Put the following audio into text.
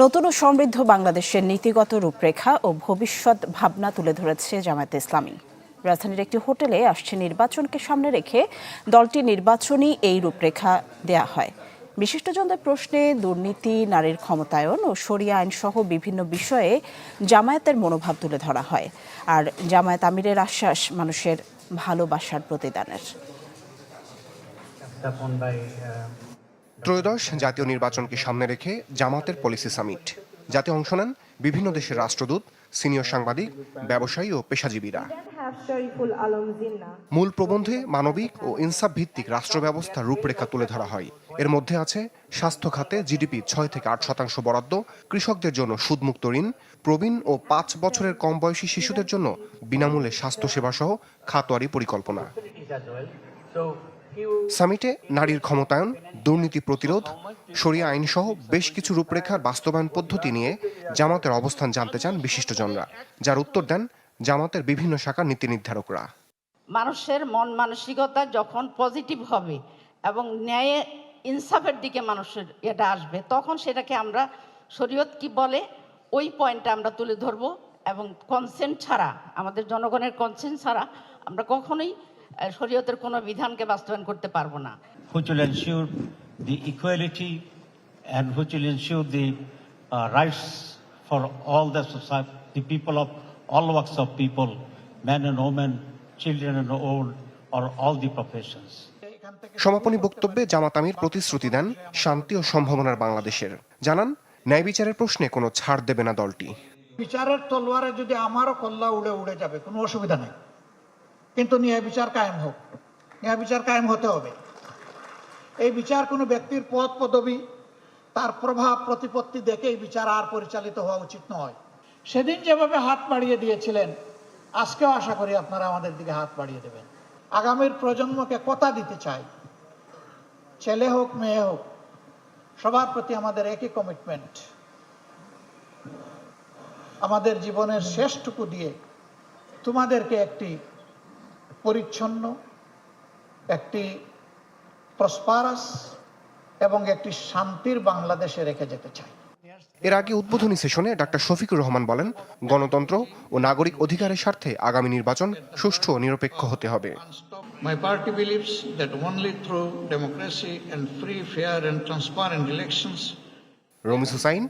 নতুন ও সমৃদ্ধ বাংলাদেশের নীতিগত রূপরেখা ও ভবিষ্যৎ ভাবনা তুলে ধরেছে জামায়াতে ইসলামী। রাজধানীর একটি হোটেলে আসছে নির্বাচনকে সামনে রেখে দলটি নির্বাচনী এই রূপরেখা দেয়া হয়। বিশিষ্টজনদের প্রশ্নে দুর্নীতি নারীর ক্ষমতায়ন ও সরিয়া আইন সহ বিভিন্ন বিষয়ে জামায়াতের মনোভাব তুলে ধরা হয়। আর জামায়াত আমিরের আশ্বাস মানুষের ভালোবাসার প্রতিদানের। uh, ত্রয়োদশ জাতীয় নির্বাচনকে সামনে রেখে জামাতের পলিসি সামিট। যাতে অংশ নেন বিভিন্ন দেশের রাষ্ট্রদূত, সিনিয়র সাংবাদিক, ব্যবসায়ী ও পেশাজীবীরা. মূল প্রবন্ধে মানবিক ও ইনসাফ ভিত্তিক রাষ্ট্র ব্যবস্থার রূপরেখা তুলে ধরা হয়। এর মধ্যে আছে স্বাস্থ্য খাতে জিডিপি ছয় থেকে আট শতাংশ বরাদ্দ, কৃষকদের জন্য সুদমুক্ত ঋণ, প্রবীণ ও পাঁচ বছরের কম বয়সী শিশুদের জন্য বিনামূল্যে স্বাস্থ্যসেবা সহ খাতোয়ারি পরিকল্পনা সামিটে নারীর ক্ষমতায়ন, দুর্নীতি প্রতিরোধ, সরিয়া আইন সহ বেশ কিছু রূপরেখার বাস্তবায়ন পদ্ধতি নিয়ে জামাতের অবস্থান জানতে চান বিশিষ্টজনরা। যার উত্তর দেন জামাতের বিভিন্ন শাখার নীতি নির্ধারকরা। মানুষের মন মানসিকতা যখন পজিটিভ হবে এবং ন্যায় ইনসাফের দিকে মানুষের এটা আসবে, তখন সেটাকে আমরা শরীয়ত কি বলে, ওই পয়েন্টটা আমরা তুলে ধরবো এবং কনসেন্ট ছাড়া, আমাদের জনগণের কনসেন্ট ছাড়া আমরা কখনোই শরীয়তের কোন বিধানকে বাস্তবায়ন করতে পারব না। হুচুল ensure the equality all the society the সমাপনী বক্তব্যে জামাত আমির প্রতিশ্রুতি দেন শান্তি ও সম্ভাবনার বাংলাদেশের। জানান ন্যায় বিচারের প্রশ্নে কোনো ছাড় দেবে না দলটি। বিচারের তলোয়ারে যদি আমারও কল্লা উড়ে উড়ে যাবে কোনো অসুবিধা নাই। কিন্তু ন্যায় বিচার কায়েম হোক। ন্যায় বিচার কায়েম হতে হবে। এই বিচার কোনো ব্যক্তির পদ পদবি, তার প্রভাব, প্রতিপত্তি দেখে এই বিচার আর পরিচালিত হওয়া উচিত নয়। সেদিন যেভাবে হাত বাড়িয়ে দিয়েছিলেন, আজকেও আশা করি আপনারা আমাদের দিকে হাত বাড়িয়ে দেবেন। আগামীর প্রজন্মকে কথা দিতে চাই। ছেলে হোক, মেয়ে হোক, সবার প্রতি আমাদের একই কমিটমেন্ট আমাদের জীবনের শেষটুকু দিয়ে তোমাদেরকে একটি পরিচ্ছন্ন একটি প্রসপারাস এবং একটি শান্তির বাংলাদেশে রেখে যেতে চাই। এর আগে উদ্বোধনী সেশনে ডাক্তার শফিকুর রহমান বলেন গণতন্ত্র ও নাগরিক অধিকারের স্বার্থে আগামী নির্বাচন সুষ্ঠু ও নিরপেক্ষ হতে হবে। My party believes that only through democracy and free, fair, and transparent elections Ramis Hussain